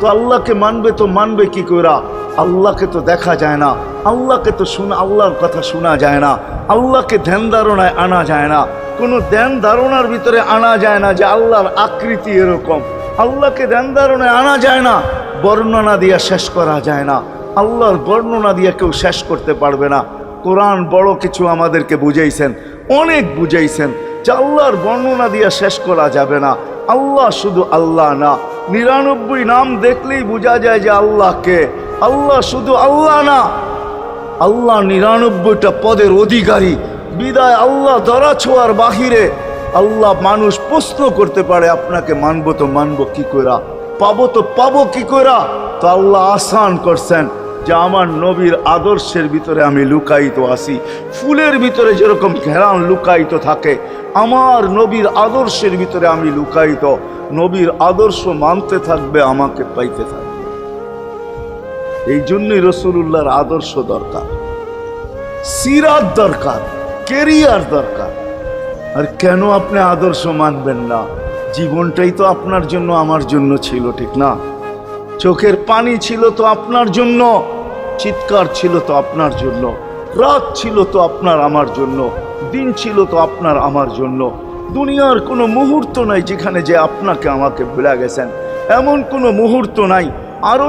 তো আল্লাহকে মানবে, তো মানবে কি করা আল্লাহকে তো দেখা যায় না। আল্লাহকে তো শোনা, আল্লাহর কথা শোনা যায় না। আল্লাহকে ধ্যান ধারণায় আনা যায় না। কোনো ধ্যান ধারণার ভিতরে আনা যায় না যে আল্লাহর আকৃতি এরকম। আল্লাহকে ধ্যান ধারণায় আনা যায় না, বর্ণনা দিয়া শেষ করা যায় না। আল্লাহর বর্ণনা দিয়ে কেউ শেষ করতে পারবে না। কোরআন বড় কিছু আমাদেরকে বুঝাইছেন, অনেক বুঝাইছেন যে আল্লাহর বর্ণনা দিয়ে শেষ করা যাবে না। আল্লাহ শুধু আল্লাহ না নিরানব্বই নাম দেখলেই বোঝা যায় যে আল্লাহকে আল্লাহ শুধু আল্লাহ না। আল্লাহ নিরানব্বইটা পদের অধিকারী। বিদায় আল্লাহ ধরা ছোঁয়ার বাহিরে। আল্লাহ মানুষ প্রশ্ন করতে পারে, আপনাকে মানব তো মানব কি করা পাবো তো পাবো কি করা তো আল্লাহ আসান করছেন যে আমার নবীর আদর্শের ভিতরে আমি লুকায়িত আসি ফুলের ভিতরে যেরকম ঘেরান লুকায়িত থাকে, আমার নবীর আদর্শের ভিতরে আমি লুকায়িত। নবীর আদর্শ মানতে থাকবে, আমাকে পাইতে থাকবে। এই জন্যই রসুল্লাহর আদর্শ দরকার, সিরাত দরকার কেরিয়ার দরকার। আর কেন আপনি আদর্শ মানবেন না? জীবনটাই তো আপনার জন্য, আমার জন্য ছিল, ঠিক না? চোখের পানি ছিল তো আপনার জন্য, চিৎকার ছিল তো আপনার জন্য, রাত ছিল তো আপনার, আমার জন্য, দিন ছিল তো আপনার, আমার জন্য। দুনিয়ার কোনো মুহূর্ত নাই যেখানে যে আপনাকে আমাকে ভুলে গেছেন। এমন কোনো মুহূর্ত নাই। আরও